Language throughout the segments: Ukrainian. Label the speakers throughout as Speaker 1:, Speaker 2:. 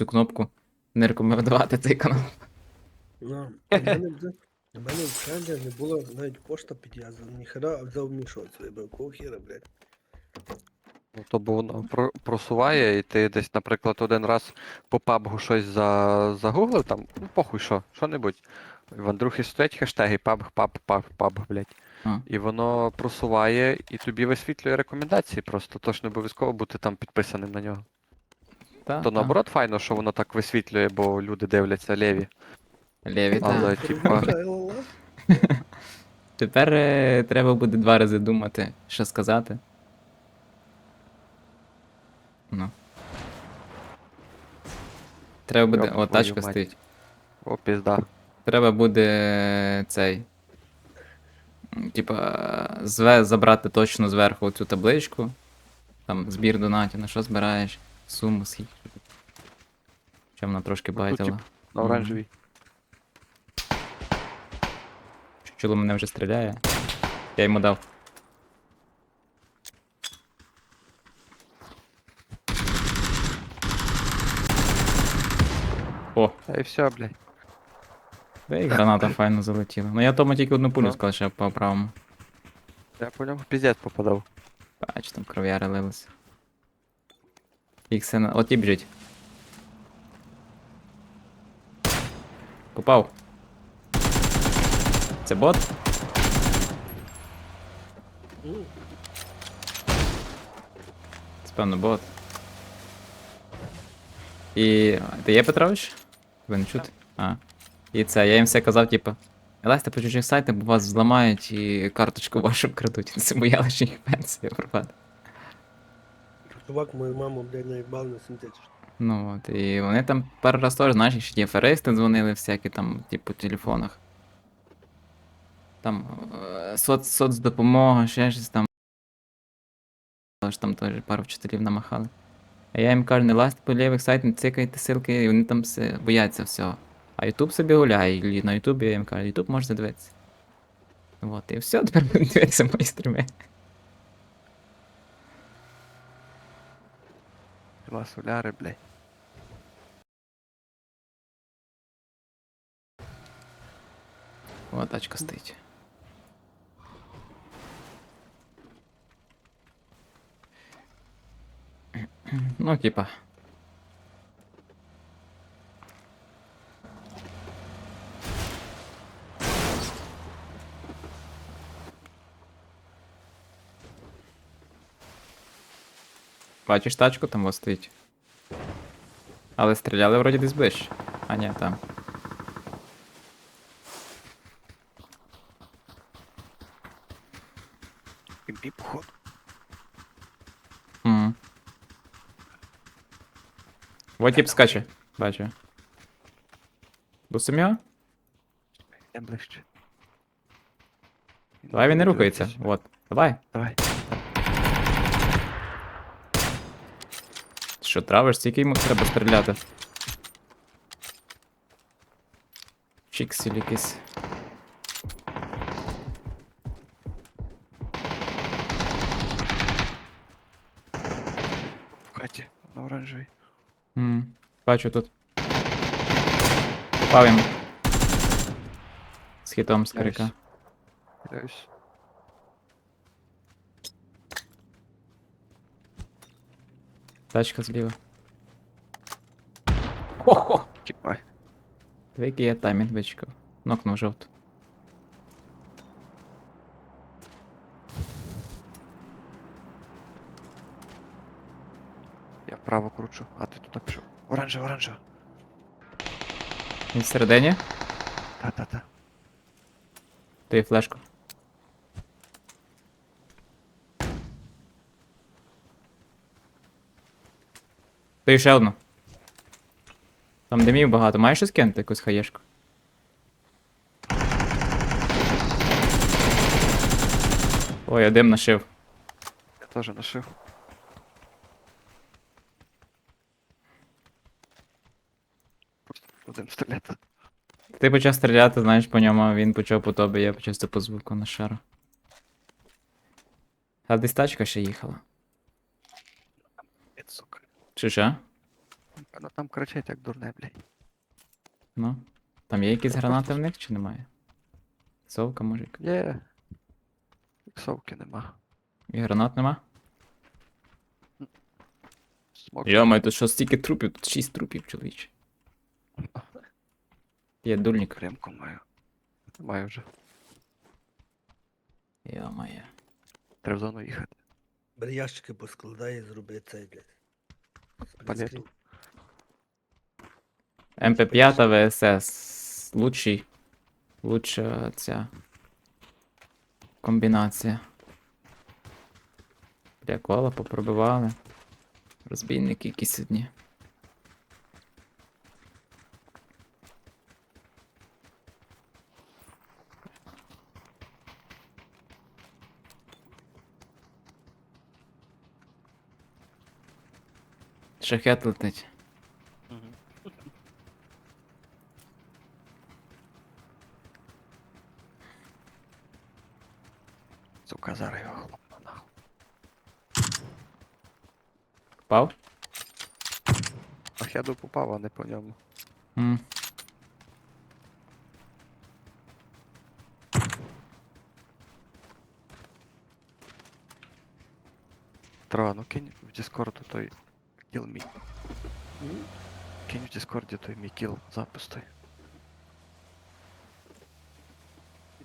Speaker 1: цю кнопку не рекомендувати цей канал.
Speaker 2: Ну, у мене вже- у мене в чаті не було навіть пошта підв'язана, ніхера, а взяв мішок вибив, кого хіра, блядь.
Speaker 3: Ну, то бо воно про- просуває, і ти десь, наприклад, один раз по пабгу щось за... загуглив, там, ну похуй що, що-небудь. В Андрухи стоять хештеги PUBG, PUBG, PUBG, PUBG, блядь.
Speaker 1: А.
Speaker 3: І воно просуває і тобі висвітлює рекомендації просто, тож не обов'язково бути там підписаним на нього.
Speaker 1: Та,
Speaker 3: То
Speaker 1: та.
Speaker 3: наоборот файно, що воно так висвітлює, бо люди дивляться ліві.
Speaker 1: Лєві, та.
Speaker 3: Але, типа,
Speaker 1: Тепер е, треба буде два рази думати, що сказати. Ну. Треба буде.
Speaker 3: Йоп
Speaker 1: О,
Speaker 3: твою
Speaker 1: тачка
Speaker 3: мать.
Speaker 1: стоїть.
Speaker 3: О, пізда.
Speaker 1: Треба буде е, цей. м, Типа, зве, забрати точно зверху цю табличку. Там збір донатів, на що збираєш, суму, скільки. Що вона трошки
Speaker 3: Ну, тут,
Speaker 1: байтила.
Speaker 3: тип, На
Speaker 1: Мгм.
Speaker 3: оранжевій.
Speaker 1: Чуло мене вже стріляє. Я йому дав. О,
Speaker 3: Та і все, блядь.
Speaker 1: да і граната файно залетіла. Ну я тому тільки одну пулю
Speaker 3: Ну.
Speaker 1: сказав, що по правому.
Speaker 3: Я по ньому піздець попадав.
Speaker 1: Бач, там кров'яри лилися. Іксена. От і біжить. Попав. Це бот? Це певно бот. І. Ти є Петрович? Ви не чути? А. І це, я їм все казав, типу. Лазьте по чужих сайтах, бо вас зламають і карточку вашу вкрадуть. Це моя лише їх пенсія пропаде.
Speaker 2: чувак мою маму, блядь, наїбав на синтетичну.
Speaker 1: Ну от, і вони там пару раз теж, знаєш, ще ті аферисти дзвонили всякі там, типу, телефонах. Там е, соц, соцдопомога, ще щось там. Але там теж пару вчителів намахали. А я їм кажу, не лазьте по лівих сайтах, не цикайте ссылки, і вони там все, бояться всього. А Ютуб собі гуляє, і на Ютубі я їм кажу, Ютуб можете дивитися. От, і все, тепер будуть дивитися мої стріми.
Speaker 3: Соляри, блядь.
Speaker 1: О, тачка стоїть. Ну, типа. Бачиш тачку, там ось стоїть. Але стріляли вроді десь ближче. А ні, там. Вот тип скаче. Бачу. До сім'я?
Speaker 3: Я ближче.
Speaker 1: Давай він не рухається. Вот. Давай.
Speaker 3: Давай.
Speaker 1: Що, травиш, стільки йому треба стріляти. Чіксіль якийсь. Бачу тут. Попав йому. З хітом з крика.
Speaker 3: Найс. Дивись.
Speaker 1: Тачка зліва. Хо-хо!
Speaker 3: Чіпай.
Speaker 1: Який я таймінг вичекав. Нокнув жовту.
Speaker 3: Я вправо кручу, а ти туди пішов. Оранжева, оранжева.
Speaker 1: Він всередині.
Speaker 3: Та-та-та.
Speaker 1: Даю флешку. Даю ще одну. Там димів багато. Маєш щось кинути якусь хаєшку? Ой, я дим нашив.
Speaker 3: Я теж нашив. Просто будемо стріляти.
Speaker 1: Ти почав стріляти, знаєш, по ньому, він почав по тобі, я почав по звуку на шару. А десь тачка ще їхала.
Speaker 3: Сука.
Speaker 1: Чи що?
Speaker 3: Воно там кричить, як дурне, блядь.
Speaker 1: Ну. Там є якісь гранати в них чи немає? Совка може. яка?
Speaker 3: Є. Іксовки нема.
Speaker 1: І гранат нема?
Speaker 3: Смок.
Speaker 1: Йомай, тут що стільки трупів? Тут 6 трупів, чоловіче. Є дульник.
Speaker 3: Кремку маю. Маю вже.
Speaker 1: Йомає.
Speaker 3: Треба в зону їхати.
Speaker 2: Бери ящики поскладай і зроби цей, блядь.
Speaker 3: Палету.
Speaker 1: МП5 ВСС. Лучший. Лучша ця. Комбінація. Бля, кола попробивали. Розбійники якісь одні. Шахет летить.
Speaker 3: Сука, зараз його хлопну нахуй.
Speaker 1: Попав?
Speaker 3: Ах, я попав, а не по ньому.
Speaker 1: М.
Speaker 3: Трава, ну кинь в Дискорду той кіл мій.
Speaker 2: М?
Speaker 3: Кинь в Дискорді той мій кіл запис той.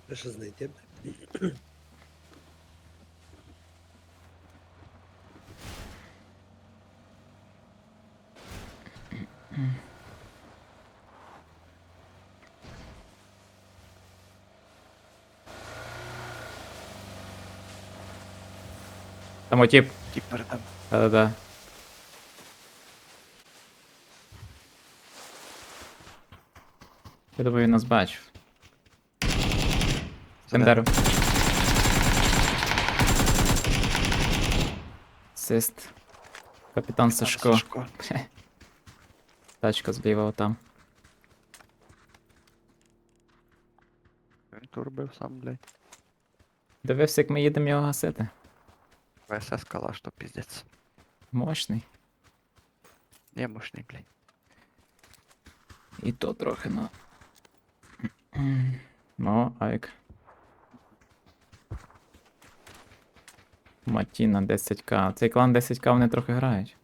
Speaker 2: Пише знайти, блядь.
Speaker 1: Там отіп.
Speaker 3: Ті передам.
Speaker 1: Да-да-да. Я думаю, він нас бачив. Кендеру. Сист. Капітан Сашко.
Speaker 3: Сашко.
Speaker 1: Тачка зліва отам.
Speaker 3: Він турбив сам, блядь.
Speaker 1: Дивився, як ми їдемо його гасити.
Speaker 3: ВСС калаш, то піздець.
Speaker 1: Мощний.
Speaker 3: Не мощний, блядь.
Speaker 1: І то трохи, ну. Ну, айк. Матіна 10к. Цей клан 10к вони трохи грають.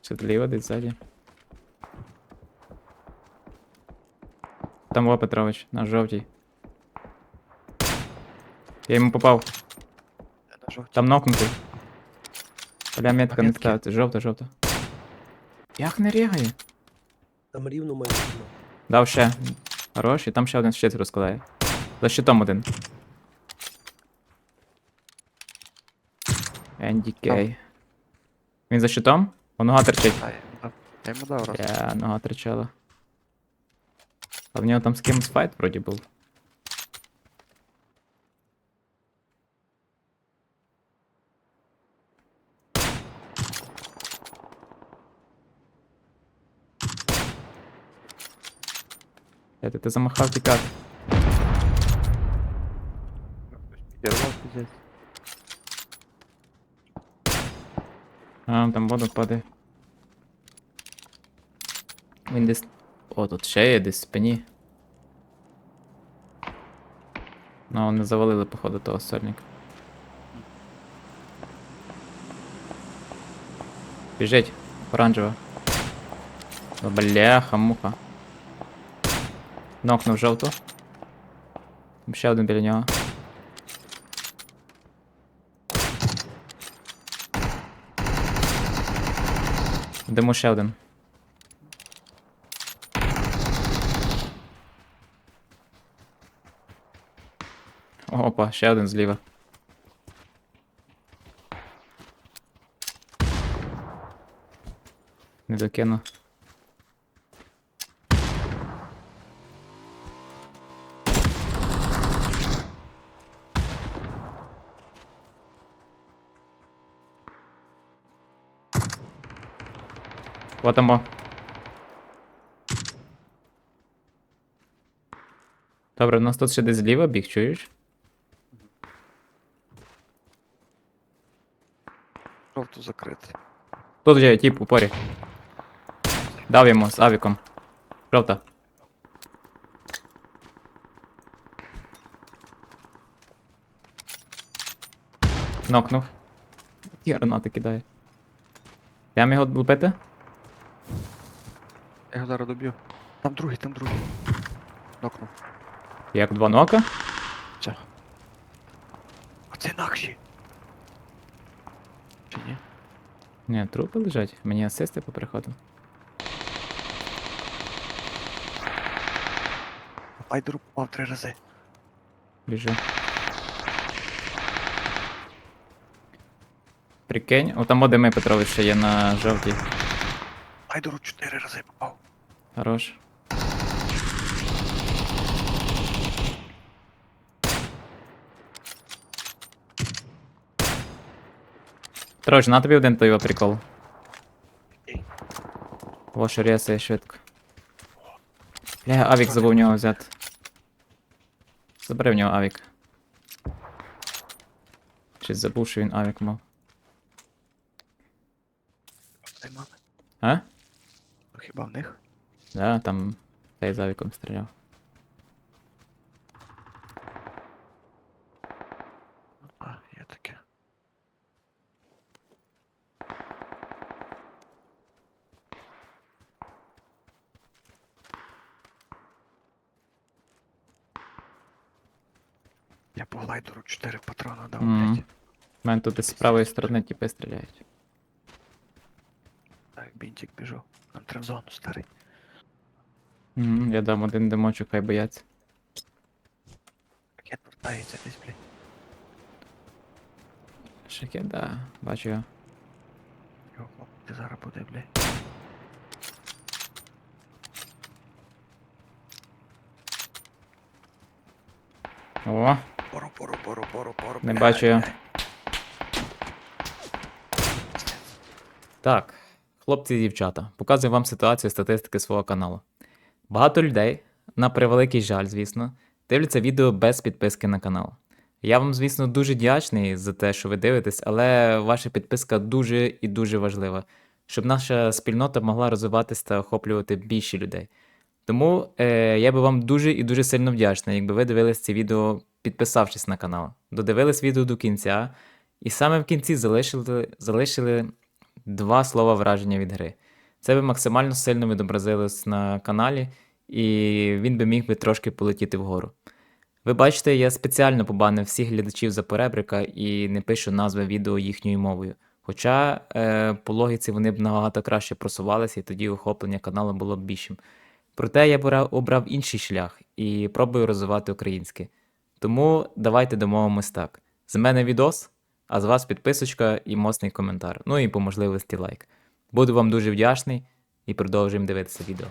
Speaker 1: Чи зліва десь ззаді? Там во Петрович, на жовтій. Я йому попав. Там нокнутий. Бля, метка не ставиться. Жовта, жовта. Як не рігає?
Speaker 2: Там рівно має.
Speaker 1: Дав ще. Хорош, і там ще один щит розкладає. За щитом один. Енді Він за щитом? О, нога терчить.
Speaker 3: Я йому дав раз.
Speaker 1: Я, нога терчала. А в нього там з кимось файт вроді був. ти, ти замахав тікати.
Speaker 3: Підірвав, піздець.
Speaker 1: А, там вода падає. Він десь. О, тут ще є десь в спині. Ну, вони завалили, походу, того сольника. Біжить, оранжева. О, Бляха, муха. Нокнув жовту. Ще один біля нього. Диму ще один. Опа, ще один зліва. Не докину. Вот оно. Добре, у нас тут ще десь зліва біг, чуєш?
Speaker 3: жовту закрити.
Speaker 1: Тут є тип у порі. Дав йому з авіком. Жовта. Нокнув. Ті гранати кидає. Прям його лупити?
Speaker 3: Я його зараз доб'ю. Там другий, там другий. Нокнув.
Speaker 1: Як два нока?
Speaker 3: Все. Оце інакші. Чи ні?
Speaker 1: Ні, трупи лежать. Мені асисти по приходу.
Speaker 3: Айдеру попав три рази.
Speaker 1: Біжу. Прикинь, о там Дими Петрович ще є на жовтій.
Speaker 3: Айдеру чотири рази попав.
Speaker 1: Хорош. Петрович, на тобі один той його прикол. Ваша ряса швидко. Бля, авік забув в нього взяти. Забери в нього авік. Чи забув, що він авік мав. А?
Speaker 3: Хіба в них?
Speaker 1: Да, там цей з авіком стріляв.
Speaker 3: А, є таке. Я по глайдеру 4 патрона дав,
Speaker 1: Мгм.
Speaker 3: блядь.
Speaker 1: У мене тут з правої сторони тіпи стріляють.
Speaker 3: Так, бінтик біжу. Нам треба в зону старий.
Speaker 1: Мгм, Я дам один димочок, хай бояться.
Speaker 3: Ракет вертається десь, блядь.
Speaker 1: Шахет, да, бачу його.
Speaker 3: Його хлопці зараз буде, блядь.
Speaker 1: О,
Speaker 3: Пору, пору, пору, пору, пору.
Speaker 1: Не
Speaker 3: блядь,
Speaker 1: бачу я. Так, хлопці і дівчата, показую вам ситуацію статистики свого каналу. Багато людей, на превеликий жаль, звісно, дивляться відео без підписки на канал. Я вам, звісно, дуже вдячний за те, що ви дивитесь, але ваша підписка дуже і дуже важлива, щоб наша спільнота могла розвиватися та охоплювати більше людей. Тому е, я би вам дуже і дуже сильно вдячний, якби ви дивились це відео, підписавшись на канал, додивились відео до кінця, і саме в кінці залишили, залишили два слова враження від гри. Це би максимально сильно відобразилось на каналі, і він би міг би трошки полетіти вгору. Ви бачите, я спеціально побанив всіх глядачів за поребрика і не пишу назви відео їхньою мовою. Хоча е, по логіці вони б набагато краще просувалися, і тоді охоплення каналу було б більшим. Проте я бра- обрав інший шлях і пробую розвивати українське. Тому давайте домовимось так. З мене відос, а з вас підписочка і моцний коментар. Ну і по можливості лайк. Буду вам дуже вдячний і продовжуємо дивитися відео.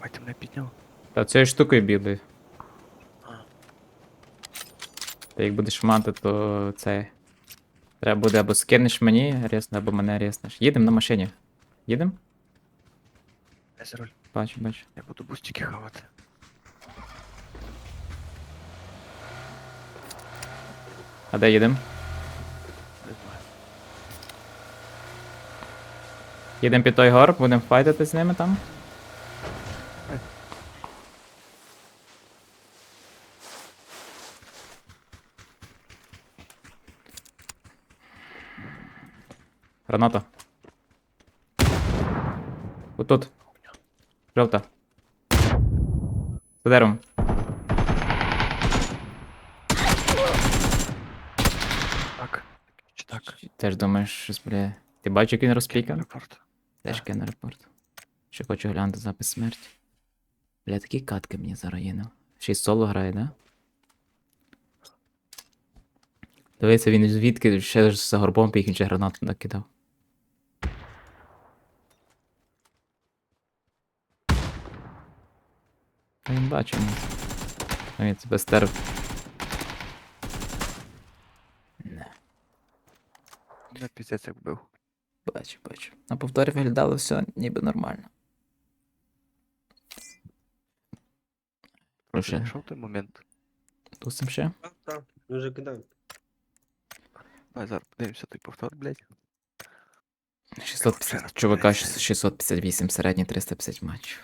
Speaker 3: Бать, мене підняв.
Speaker 1: Та цією штукою білою. Та як будеш мати, то це. Треба буде або скинеш мені рясно, або мене ряснеш. Їдемо на машині. Їдемо?
Speaker 3: Я за руль.
Speaker 1: Бачу, бачу.
Speaker 3: Я буду бустики хавати.
Speaker 1: А де їдемо? Їдемо під той горб, будемо файтити з ними там. Граната. Отут. Жовта. За деревом.
Speaker 3: Так. Чи так?
Speaker 1: Теж думаєш, щось, бля. Ти бачиш, як він розпікав? Теж кину репорт. Ще хочу глянути запис смерті. Бля, такі катки мені зараз. Ще й соло грає, да? Дивися, він звідки ще ж за горбом пік, він ще гранату накидав. Та він бачив. Він тебе стерв. Не
Speaker 3: піздець як вбив.
Speaker 1: бачу, бачу. На повторі виглядало все ніби нормально. Ще.
Speaker 3: знайшов той момент.
Speaker 1: Тусим ще?
Speaker 2: Так, так, вже кидаємо.
Speaker 3: Давай зараз подивимося той повтор, блядь.
Speaker 1: 650, чувака 658, середній 350 матчів.